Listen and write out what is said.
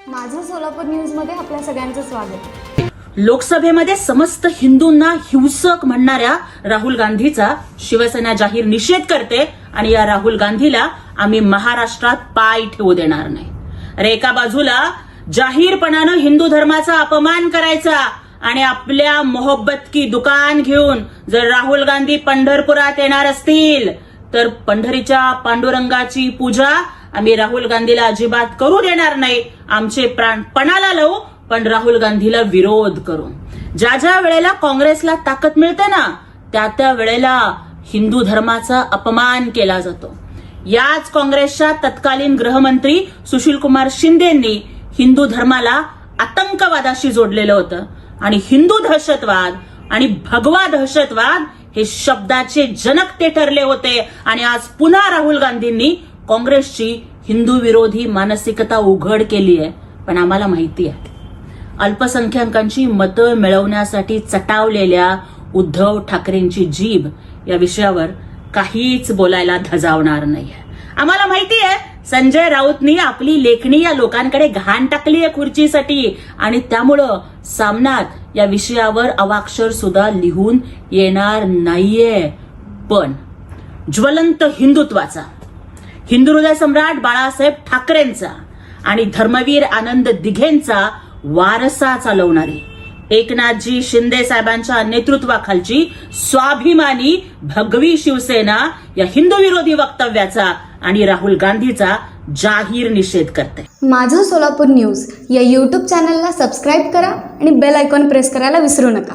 सोलापूर न्यूजमध्ये आपल्या सगळ्यांचं स्वागत. लोकसभेमध्ये समस्त हिंदूंना हिंसक म्हणणाऱ्या राहुल गांधीचा शिवसेना जाहीर निषेध करते आणि या राहुल गांधीला आम्ही महाराष्ट्रात पाय ठेवू देणार नाही. अरे एका बाजूला जाहीरपणानं हिंदू धर्माचा अपमान करायचा आणि आपल्या मोहब्बत की दुकान घेऊन जर राहुल गांधी पंढरपुरात येणार असतील तर पंढरीच्या पांडुरंगाची पूजा आम्ही राहुल गांधीला अजिबात करू देणार नाही. आमचे प्राण पणाला लावू पण राहुल गांधीला विरोध करू. ज्या ज्या वेळेला काँग्रेसला ताकद मिळते ना त्या त्या वेळेला हिंदू धर्माचा अपमान केला जातो. याच काँग्रेसच्या तत्कालीन गृहमंत्री सुशील कुमार शिंदेंनी हिंदू धर्माला आतंकवादाशी जोडलेलं होतं. आणि हिंदू दहशतवाद आणि भगवा दहशतवाद हे शब्दाचे जनक ते ठरले होते. आणि आज पुन्हा राहुल गांधींनी काँग्रेसची हिंदू विरोधी मानसिकता उघड केली आहे पण आम्हाला माहिती आहे. अल्पसंख्याकांची मतं मिळवण्यासाठी चटावलेल्या उद्धव ठाकरेंची जीभ या विषयावर काहीच बोलायला धजावणार नाहीये. आम्हाला माहिती आहे संजय राऊतनी आपली लेखणी या लोकांकडे घाण टाकली आहे खुर्चीसाठी आणि त्यामुळं सामनात या विषयावर अवाक्षर सुद्धा लिहून येणार नाहीये. पण ज्वलंत हिंदुत्वाचा हिंदू हृदय सम्राट बाळासाहेब ठाकरेंचा आणि धर्मवीर आनंद दिघेंचा वारसा चालवणारे एकनाथजी शिंदे साहेबांच्या नेतृत्वाखालची स्वाभिमानी भगवी शिवसेना या हिंदू विरोधी वक्तव्याचा आणि राहुल गांधीचा जाहीर निषेध करते. माझं सोलापूर न्यूज या यूट्यूब चॅनलला सबस्क्राईब करा आणि बेल आयकॉन प्रेस करायला विसरू नका.